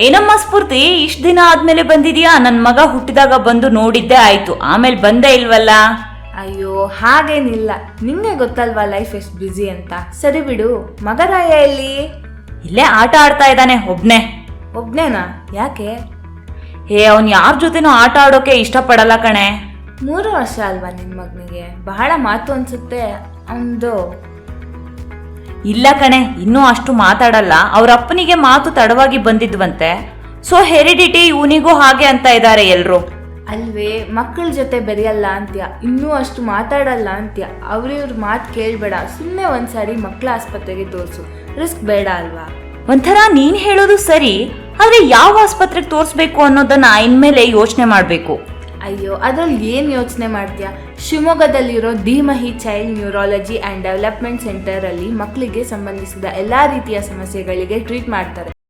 ಏನಮ್ಮ ಸ್ಫೂರ್ತಿ? ಇಷ್ಟು ದಿನ ಆದ್ಮೇಲೆ ಬಂದಿದ್ಯಾ? ನನ್ನ ಮಗ ಹುಟ್ಟಿದಾಗ ಬಂದು ನೋಡಿದ್ದೆ ಆಯ್ತು. ಆಮೇಲೆ ಬಂದೇ ಇಲ್ವಲ್ಲ? ಅಯ್ಯೋ ಹಾಗೇನಿಲ್ಲ. ನಿಂಗೆ ಗೊತ್ತಲ್ವಾ ಲೈಫ್ ಎಷ್ಟು ಬ್ಯುಸಿ ಅಂತ? ಸರಿ ಬಿಡು. ಮಗರಾಯ ಎಲ್ಲಿ? ಇಲ್ಲೇ ಆಟ ಆಡ್ತಾ ಇದ್ದಾನೆ ಒಬ್ನೇ. ಒಬ್ನೇನಾ? ಯಾಕೆ? ಹೇ ಅವ್ನು ಯಾರ ಜೊತೆನೂ ಆಟ ಆಡೋಕೆ ಇಷ್ಟಪಡಲ್ಲ ಕಣೆ. ಮೂರು ವರ್ಷ ಅಲ್ವಾ ನಿನ್ ಮಗನಿಗೆ? ಬಹಳ ಮಾತು ಅನ್ಸುತ್ತೆ. ಅವನದು. ಇಲ್ಲ ಕಣೆ ಇನ್ನೂ ಅಷ್ಟು ಮಾತಾಡಲ್ಲ. ಅವ್ರ ಅಪ್ಪನಿಗೆ ಮಾತು ತಡವಾಗಿ ಬಂದಿದ್ವಂತೆ. ಸೊ ಹೆರಿಡಿಟಿ ಇವನಿಗೂ ಹಾಗೆ ಅಂತ ಇದ್ದಾರೆ ಎಲ್ರು. ಅಲ್ವೇ ಮಕ್ಕಳ ಜೊತೆ ಬೆರೆಯಲ್ಲ ಅಂತ್ಯ. ಇನ್ನೂ ಅಷ್ಟು ಮಾತಾಡಲ್ಲ ಅಂತ್ಯ. ಅವ್ರಿವ್ರ ಮಾತು ಕೇಳಬೇಡ. ಸುಮ್ಮನೆ ಒಂದ್ಸಾರಿ ಮಕ್ಕಳ ಆಸ್ಪತ್ರೆಗೆ ತೋರಿಸು. ರಿಸ್ಕ್ ಬೇಡ ಅಲ್ವಾ? ಒಂಥರ ನೀನ್ ಹೇಳೋದು ಸರಿ ಆದ್ರೆ ಯಾವ ಆಸ್ಪತ್ರೆಗೆ ತೋರಿಸ್ಬೇಕು ಅನ್ನೋದನ್ನ ಇನ್ಮೇಲೆ ಯೋಚನೆ ಮಾಡ್ಬೇಕು. ಅಯ್ಯೋ, ಅದ್ರಲ್ಲಿ ಏನು ಯೋಚನೆ ಮಾಡ್ತೀಯಾ? ಶಿವಮೊಗ್ಗದಲ್ಲಿರೋ Dheemahi child neurology and development ಸೆಂಟರಲ್ಲಿ ಮಕ್ಕಳಿಗೆ ಸಂಬಂಧಿಸಿದ ಎಲ್ಲ ರೀತಿಯ ಸಮಸ್ಯೆಗಳಿಗೆ ಟ್ರೀಟ್ ಮಾಡ್ತಾರೆ.